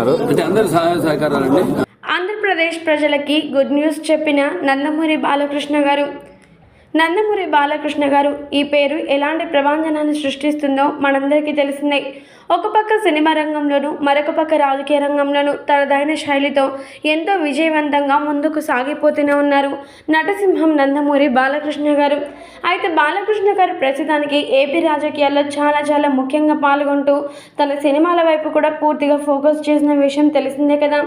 అంటే అందరి సహాయ సహకారాలండి. ఆంధ్రప్రదేశ్ ప్రజలకి గుడ్ న్యూస్ చెప్పిన నందమూరి బాలకృష్ణ గారు నందమూరి బాలకృష్ణ గారు ఈ పేరు ఎలాంటి ప్రభంజనాన్ని సృష్టిస్తుందో మనందరికీ తెలిసిందే. ఒక పక్క సినిమా రంగంలోనూ మరొక పక్క రాజకీయ రంగంలోనూ తనదైన శైలితో ఎంతో విజయవంతంగా ముందుకు సాగిపోతూనే ఉన్నారు నటసింహం నందమూరి బాలకృష్ణ గారు. అయితే బాలకృష్ణ గారు ప్రస్తుతానికి ఏపీ రాజకీయాల్లో చాలా చాలా ముఖ్యంగా పాల్గొంటూ తన సినిమాల వైపు కూడా పూర్తిగా ఫోకస్ చేసిన విషయం తెలిసిందే కదా.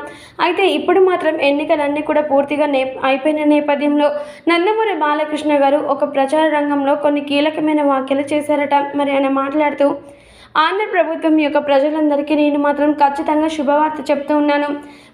అయితే ఇప్పుడు మాత్రం ఎన్నికలన్నీ కూడా పూర్తిగా నే అయిపోయిన నేపథ్యంలో నందమూరి బాలకృష్ణ గారు ఒక ప్రచార రంగంలో కొన్ని కీలకమైన వ్యాఖ్యలు చేశారట. మరి ఆయన మాట్లాడుతూ ఆంధ్ర ప్రభుత్వం యొక్క ప్రజలందరికీ నేను మాత్రం ఖచ్చితంగా శుభవార్త చెప్తూ ఉన్నాను.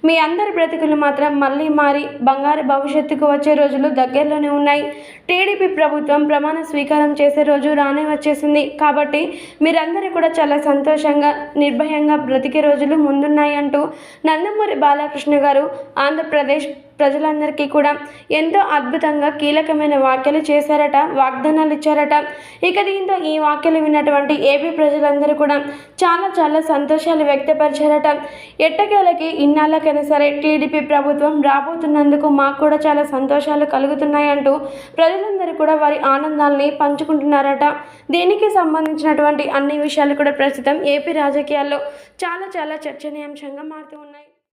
మీ అందరి బ్రతుకులు మాత్రం మళ్ళీ మారి బంగారు భవిష్యత్తుకు వచ్చే రోజులు దగ్గరలోనే ఉన్నాయి. టీడీపీ ప్రభుత్వం ప్రమాణ స్వీకారం చేసే రోజు రానే వచ్చేసింది. కాబట్టి మీరందరూ కూడా చాలా సంతోషంగా నిర్భయంగా బ్రతికే రోజులు ముందున్నాయి అంటూ నందమూరి బాలకృష్ణ గారు ఆంధ్రప్రదేశ్ ప్రజలందరికీ కూడా ఎంతో అద్భుతంగా కీలకమైన వ్యాఖ్యలు చేశారట వాగ్దానాలు ఇచ్చారట. ఇక దీంతో ఈ వ్యాఖ్యలు విన్నటువంటి ఏపీ ప్రజలందరూ కూడా చాలా చాలా సంతోషాలు వ్యక్తపరిచారట. ఎట్టకేలకి ఇన్నాళ్ళకైనా సరే టీడీపీ ప్రభుత్వం రాబోతున్నందుకు మాకు కూడా చాలా సంతోషాలు కలుగుతున్నాయంటూ ప్రజలందరూ కూడా వారి ఆనందాల్ని పంచుకుంటున్నారట. దీనికి సంబంధించినటువంటి అన్ని విషయాలు కూడా ప్రస్తుతం ఏపీ రాజకీయాల్లో చాలా చాలా చర్చనీయాంశంగా మారుతూ ఉన్నాయి.